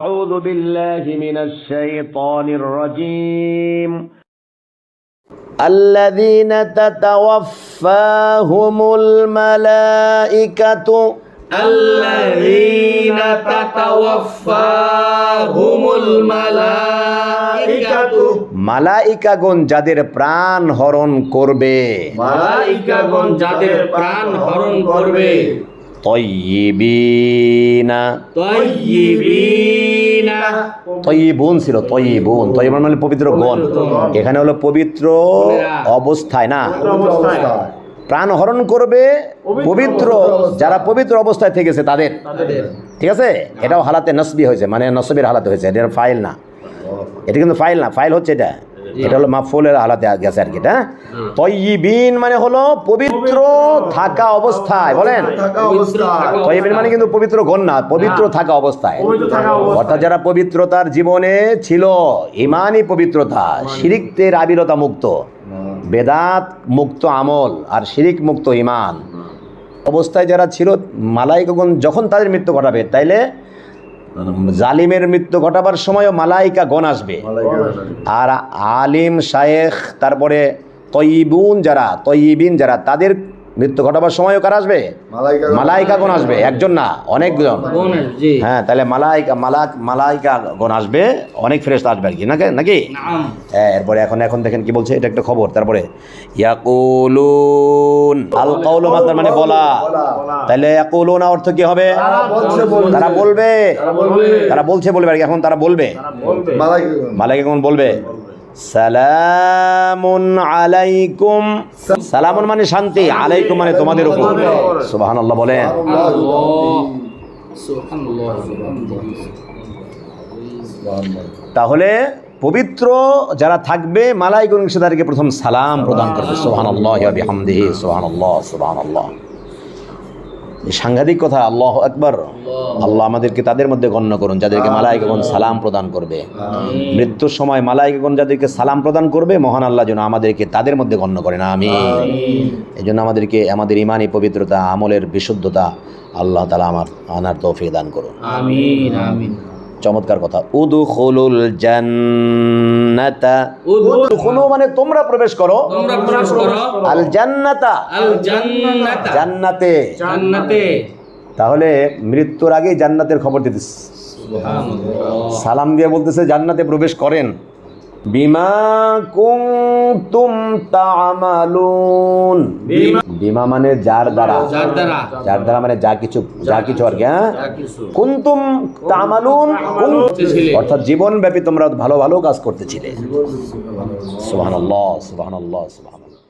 أعوذ بالله من الشيطان الرجيم الذين تتوفاهم الملائكة الذين تتوفاهم الملائكة মালাইকাগণ যাদের প্রাণ হরণ করবে মালাইকাগণ যাদের প্রাণ হরণ করবে তয়্যিবিনা তয়্যিবিনা তয়্যিবুন ছিল তয়্যিবুন তয়্যিবুন মানে পবিত্র গণ। এখানে হলো পবিত্র অবস্থায় না? প্রাণ হরণ করবে পবিত্র যারা পবিত্র অবস্থায় থেকেছে তাদের। ঠিক আছে? এটাও হালাতে নসবি হয়েছে মানে নসবির হালাতে হয়েছে এটা ফাইল না। এটা কিন্তু ফাইল না ফাইল হচ্ছে এটা। এটা হলো মাফুলের হালাতে গেছে আর কি এটা তয়্যিবিন মানে হলো পবিত্র থাকা অবস্থায় বলেন? তয়্যিবিন মানে কিন্তু পবিত্র গণ না পবিত্র থাকা অবস্থায়। অর্থাৎ যারা পবিত্রতার জীবনে ছিল ইমানই পবিত্রতা শিরিকতের আবিরতা মুক্ত বেদাত মুক্ত আমল আর শিরিক মুক্ত ইমান। অবস্থায় যারা ছিল মালাইকাগণ যখন তাদের মৃত্যু ঘটাবে তাইলে জালিমের মৃত্যু ঘটাবার সময়ও মালাইকা গণ আসবে। আর আলিম শায়েখ তারপরে তৈবুন যারা তৈবিন যারা তাদের মৃত্যু ঘটাবার সময়ও কার আসবে? মালাইকা গণ। আসবে একজন না অনেকজন। হ্যাঁ তাহলে মালাইকা মালাক মালাইকা গণ আসবে অনেক ফেরেস্ত আসবে আর কি নাকি? নাকি হ্যাঁ এরপরে এখন এখন দেখেন কি বলছে এটা একটা খবর তারপরে ইয়াকুলুন আল কাউলু মাতার মানে বলা। তাহলে ইয়াকুলুন অর্থ কি হবে? তারা বলবে। তারা বলছে বলবে আর কি, এখন তারা বলবে। মালাইকা কোন বলবে। সালামুন আলাইকুম। সালামুন মানে শান্তি, আলাইকুম মানে তোমাদের উপর। সুবহানাল্লাহ বলেন। তাহলে পবিত্র যারা থাকবে মালাইকুন সে তাদেরকে প্রথম সালাম প্রদান করবে। সোহান আল্লাহ সোহান আল্লাহ সোহান সাংঘাতিক কথা আল্লাহ একবার আল্লাহ আমাদেরকে তাদের মধ্যে গণ্য করুন যাদেরকে মালাইকাগণ সালাম প্রদান করবে। মৃত্যুর সময় মালাইকাগণ যাদেরকে সালাম প্রদান করবে মহান আল্লাহ যেন আমাদেরকে তাদের মধ্যে গণ্য করেন। আমি এই জন্য আমাদেরকে আমাদের ইমানি পবিত্রতা আমলের বিশুদ্ধতা আল্লাহ তালা আমার আনার তৌফিক দান করুন। আমিন আমিন। চমৎকার কথা। জান্নাতা। উদুখুলু মানে তোমরা প্রবেশ করো। তোমরা প্রবেশ করো। আল জান্নাতা। আল জান্নাতা। জান্নাতে। জান্নাতে। তাহলে মৃত্যুর আগেই জান্নাতের খবর দিতেছে। সালাম দিয়ে বলতেছে জান্নাতে প্রবেশ করেন। বিমা কুমতুম তা'মালুন। বিমা মানে যার দ্বারা। যার দ্বারা। মানে যা কিছু যা কিছু আর কি হ্যাঁ? কুন্তুম তা'মালুন অর্থাৎ জীবন জীবনব্যাপী তোমরা ভালো ভালো কাজ করতেছিলে। সুবহানাল্লাহ সুবহানাল্লাহ সুবহানাল্লাহ।